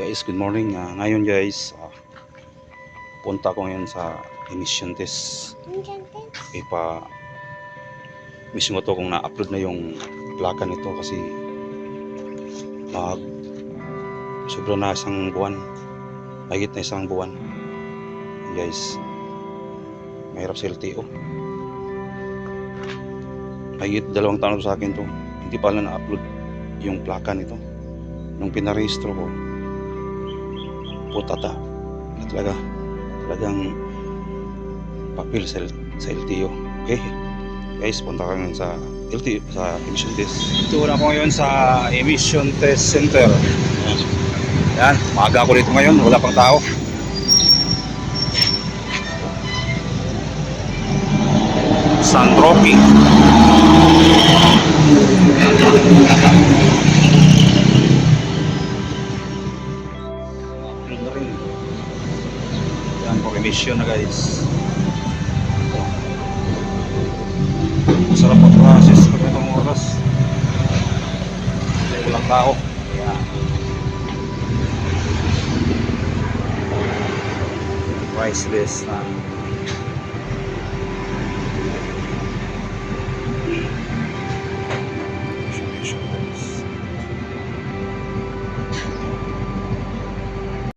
Guys, good morning. Ah, ngayon guys, ah, punta ko ngayon sa emission test. Ipa mission ko to kung na-upload na yung plaka nito kasi mag sobra na isang buwan. Mahigit na isang buwan. Guys, mahirap sa LTO. Mahigit dalawang taon sa akin to. Hindi pa lang na-upload yung plaka nito. Nung pinarehistro ko, putata na talaga talagang papel sa, sa LTO okay? Guys punta ka ngayon sa LTO sa emission test. Ito na ako ngayon sa emission test center. Yan maaga ako dito ngayon wala pang tao. San Roque Yun na rin. Yan po, emission na guys. Masarap ang process pag itong oras. Walang tao. Yan. Price list na